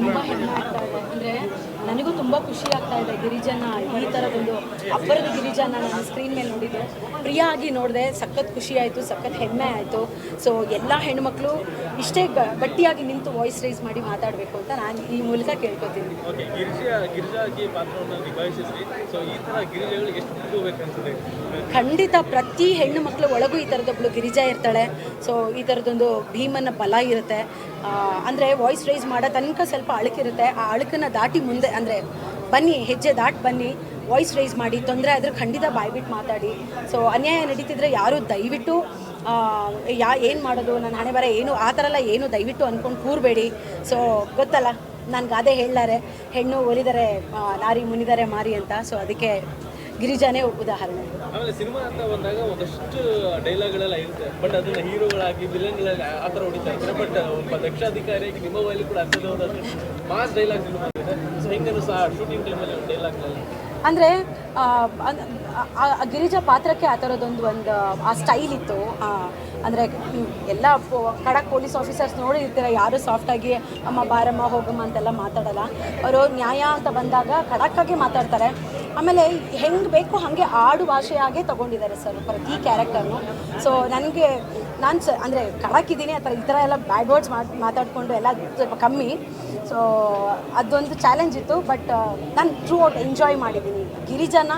ತುಂಬ ಹೆಮ್ಮೆ ಆಗ್ತಾ ಇದೆ ಅಂದರೆ ನನಗೂ ತುಂಬ ಖುಷಿ ಆಗ್ತಾ ಇದೆ ಗಿರಿಜನ ಈ ಥರದೊಂದು ಅಬ್ಬರದ ಗಿರಿಜನ ನಾನು ಸ್ಕ್ರೀನ್ ಮೇಲೆ ನೋಡಿದ್ದೆ. ಪ್ರಿಯ ಆಗಿ ನೋಡಿದೆ ಸಖತ್ ಖುಷಿ ಆಯ್ತು ಸಖತ್ ಹೆಮ್ಮೆ ಆಯಿತು. ಸೊ ಎಲ್ಲ ಹೆಣ್ಮಕ್ಳು ಇಷ್ಟೇ ಗಟ್ಟಿಯಾಗಿ ನಿಂತು ವಾಯ್ಸ್ ರೈಸ್ ಮಾಡಿ ಮಾತಾಡಬೇಕು ಅಂತ ನಾನು ಈ ಮೂಲಕ ಕೇಳ್ಕೊತೀನಿ. ಖಂಡಿತ ಪ್ರತಿ ಹೆಣ್ಣು ಮಕ್ಕಳು ಒಳಗೂ ಈ ಥರದೊಬ್ಳು ಗಿರಿಜಾ ಇರ್ತಾಳೆ. ಸೊ ಈ ತರದೊಂದು ಭೀಮನ ಬಲ ಇರುತ್ತೆ. ಅಂದರೆ ವಾಯ್ಸ್ ರೈಸ್ ಮಾಡೋ ತನಕ ಸ್ವಲ್ಪ ಅಳುಕಿರುತ್ತೆ ಆ ಅಳುಕನ್ನು ದಾಟಿ ಮುಂದೆ, ಅಂದರೆ ಬನ್ನಿ, ಹೆಜ್ಜೆ ದಾಟಿ ಬನ್ನಿ ವಾಯ್ಸ್ ರೈಸ್ ಮಾಡಿ, ತೊಂದರೆ ಆದರೆ ಖಂಡಿತ ಬಾಯ್ಬಿಟ್ಟು ಮಾತಾಡಿ. ಸೊ ಅನ್ಯಾಯ ನಡೀತಿದ್ರೆ ಯಾರು ದಯವಿಟ್ಟು ಯಾ, ಏನು ಮಾಡೋದು ನನ್ನ ಹಣೆ ಬರ ಏನು, ಆ ಥರ ಎಲ್ಲ ಏನು ದಯವಿಟ್ಟು ಅಂದ್ಕೊಂಡು ಕೂರಬೇಡಿ. ಸೊ ಗೊತ್ತಲ್ಲ ನಾನು ಗಾದೆ ಹೇಳಲಾರೆ, ಹೆಣ್ಣು ಒಲಿದರೆ ನಾರಿ ಮುನಿದರೆ ಮಾರಿ ಅಂತ. ಸೊ ಅದಕ್ಕೆ ಗಿರಿಜಾನೇ ಉದಾಹರಣೆ. ಆಮೇಲೆ ಸಿನಿಮಾ ಅಂತ ಬಂದಾಗ ಒಂದಷ್ಟು ಡೈಲಾಗ್ಗಳೆಲ್ಲ ಇರುತ್ತೆ. ಬಟ್ ಅದನ್ನ ಹೀರೋಗಳಾಗಿ ವಿಲನ್ಗಳಾಗಿ ಆ ಥರ ಹೊಡಿತಾ ಬಟ್ ಒಬ್ಬ ದಕ್ಷ ಅಧಿಕಾರಿಯಾಗಿ ನಿಮ್ಮ ವೈಲಿ ಕೂಡ ಒಂದಷ್ಟು ಮಾಸ್ ಡೈಲಾಗ್ ಇದೆ ಸೊ ಹಿಂಗೆ ಸಹ ಶೂಟಿಂಗ್ ಟೈಮಲ್ಲಿ ಡೈಲಾಗ್ಗಳಲ್ಲಿ ಅಂದರೆ ಗಿರಿಜಾ ಪಾತ್ರಕ್ಕೆ ಆ ಥರದೊಂದು ಒಂದು ಆ ಸ್ಟೈಲ್ ಇತ್ತು. ಅಂದರೆ ಎಲ್ಲ ಕಡ ಖಡಕ್ ಪೊಲೀಸ್ ಆಫೀಸರ್ಸ್ ನೋಡಿರ್ತೀರ ಯಾರು ಸಾಫ್ಟಾಗಿ ಅಮ್ಮ ಬಾರಮ್ಮ ಹೋಗಮ್ಮ ಅಂತೆಲ್ಲ ಮಾತಾಡಲ್ಲ. ಅವರು ನ್ಯಾಯ ಅಂತ ಬಂದಾಗ ಖಡಕ್ಕಾಗಿ ಮಾತಾಡ್ತಾರೆ. ಆಮೇಲೆ ಹೆಂಗೆ ಬೇಕು ಹಾಗೆ ಆಡು ಭಾಷೆಯಾಗೆ ತೊಗೊಂಡಿದ್ದಾರೆ ಸರ್ ಪ್ರತಿ ಕ್ಯಾರೆಕ್ಟರ್ನು. ಸೊ ನನಗೆ ನಾನು ಸ, ಅಂದರೆ ಕಳಕಿದ್ದೀನಿ, ಆ ಥರ ಈ ಥರ ಎಲ್ಲ ಬ್ಯಾಡ್ ವರ್ಡ್ಸ್ ಮಾತು ಮಾತಾಡಿಕೊಂಡು ಎಲ್ಲ ಸ್ವಲ್ಪ ಕಮ್ಮಿ. ಸೊ ಅದೊಂದು ಚಾಲೆಂಜ್ ಇತ್ತು ಬಟ್ ನಾನು ಥ್ರೂ ಔಟ್ ಎಂಜಾಯ್ ಮಾಡಿದ್ದೀನಿ. ಗಿರಿಜನ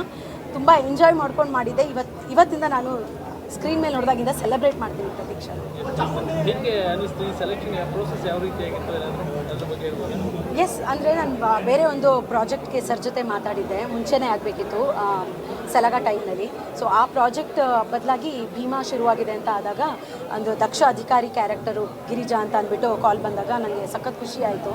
ತುಂಬ ಎಂಜಾಯ್ ಮಾಡ್ಕೊಂಡು ಮಾಡಿದ್ದೆ. ಇವತ್ತು ಇವತ್ತಿಂದ ನಾನು ಸ್ಕ್ರೀನ್ ಮೇಲೆ ನೋಡಿದಾಗಿಂದ ಸೆಲೆಬ್ರೇಟ್ ಮಾಡ್ತೀನಿ ಪ್ರತೀಕ್ಷಾ. ಎಸ್ ಅಂದರೆ ನಾನು ಬೇರೆ ಒಂದು ಪ್ರಾಜೆಕ್ಟ್ಗೆ ಸರ್ ಜೊತೆ ಮಾತಾಡಿದ್ದೆ. ಮುಂಚೆನೇ ಆಗಬೇಕಿತ್ತು ಸಲಗ ಟೈಮ್ನಲ್ಲಿ ಸೊ ಆ ಪ್ರಾಜೆಕ್ಟ್ ಬದಲಾಗಿ ಭೀಮಾ ಶುರುವಾಗಿದೆ ಅಂತ ಆದಾಗ ಒಂದು ದಕ್ಷ ಅಧಿಕಾರಿ ಕ್ಯಾರೆಕ್ಟರು ಗಿರಿಜಾ ಅಂತ ಅಂದ್ಬಿಟ್ಟು ಕಾಲ್ ಬಂದಾಗ ನನಗೆ ಸಖತ್ ಖುಷಿ ಆಯಿತು.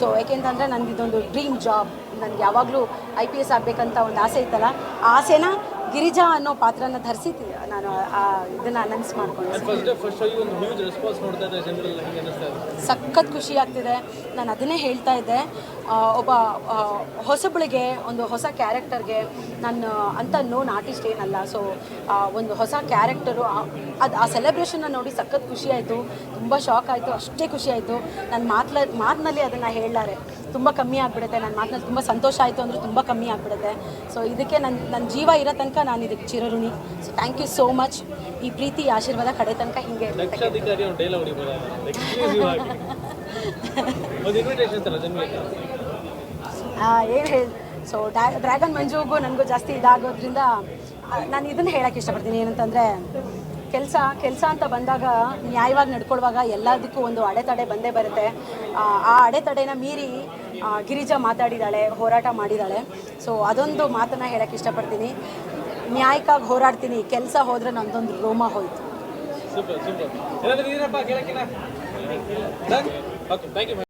ಸೊ ಯಾಕೆಂತಂದರೆ ನನಗೆ ಇದೊಂದು ಡ್ರೀಮ್ ಜಾಬ್ ನನಗೆ ಯಾವಾಗಲೂ ಐ ಪಿ ಎಸ್ ಆಗಬೇಕಂತ ಒಂದು ಆಸೆ ಇತ್ತಲ್ಲ ಆ ಆಸೆನ ಗಿರಿಜಾ ಅನ್ನೋ ಪಾತ್ರನ ಧರಿಸಿ ನಾನು ಆ ಇದನ್ನ ಅನೌನ್ಸ್ ಮಾಡ್ಕೊಂಡೆ. ಸಖತ್ ಖುಷಿ ಆಗ್ತಿದೆ. ನಾನು ಅದನ್ನೇ ಹೇಳ್ತಾ ಇದ್ದೆ. ಒಬ್ಬ ಹೊಸಬಳಿಗೆ ಒಂದು ಹೊಸ ಕ್ಯಾರೆಕ್ಟರ್ಗೆ ನಾನು ಅಂತ ನೋನ್ ಆರ್ಟಿಸ್ಟ್ ಏನಲ್ಲ. ಸೊ ಒಂದು ಹೊಸ ಕ್ಯಾರೆಕ್ಟರು ಅದು ಆ ಸೆಲೆಬ್ರೇಷನ್ನ ನೋಡಿ ಸಖತ್ ಖುಷಿ ಆಯಿತು. ತುಂಬ ಶಾಕ್ ಆಯಿತು. ಅಷ್ಟೇ ಖುಷಿ ಆಯಿತು. ನನ್ನ ಮಾತ್ಲ ಮಾತಿನಲ್ಲಿ ಅದನ್ನು ಹೇಳಲಾರೆ. ತುಂಬ ಕಮ್ಮಿ ಆಗಿಬಿಡುತ್ತೆ. ನನ್ನ ಮಾತಿನಲ್ಲಿ ತುಂಬ ಸಂತೋಷ ಆಯಿತು ಅಂದರೆ ತುಂಬ ಕಮ್ಮಿ ಆಗಿಬಿಡುತ್ತೆ. ಸೊ ಇದಕ್ಕೆ ನನ್ನ ನನ್ನ ಜೀವ ಇರೋ ತನಕ ನಾನು ಇದಕ್ಕೆ ಚಿರಋಣಿ. So thank you so much ಈ ಪ್ರೀತಿ ಆಶೀರ್ವಾದ ಕಡೆ ತನಕ ಹಿಂಗೆ ಏನು ಹೇಳಿ? ಸೊ ಡ್ರ್ಯಾಗನ್ ಮಂಜುಗೂ ನನಗೂ ಜಾಸ್ತಿ ಇದಾಗೋದ್ರಿಂದ ನಾನು ಇದನ್ನು ಹೇಳಕ್ಕೆ ಇಷ್ಟಪಡ್ತೀನಿ. ಏನಂತಂದರೆ ಕೆಲಸ ಕೆಲಸ ಅಂತ ಬಂದಾಗ ನ್ಯಾಯವಾಗಿ ನಡ್ಕೊಳ್ಳುವಾಗ ಎಲ್ಲದಕ್ಕೂ ಒಂದು ಅಡೆತಡೆ ಬಂದೇ ಬರುತ್ತೆ. ಆ, ಅಡೆತಡೆನ ಮೀರಿ ಗಿರಿಜಾ ಮಾತಾಡಿದ್ದಾಳೆ ಹೋರಾಟ ಮಾಡಿದ್ದಾಳೆ ಸೊ ಅದೊಂದು ಮಾತನ್ನು ಹೇಳೋಕ್ಕೆ ಇಷ್ಟಪಡ್ತೀನಿ. ನ್ಯಾಯಕ್ಕಾಗಿ ಹೋರಾಡ್ತೀನಿ. ಕೆಲಸ ಹೋದರೆ ನಂದೊಂದು ರೋಮ ಹೋಯ್ತು.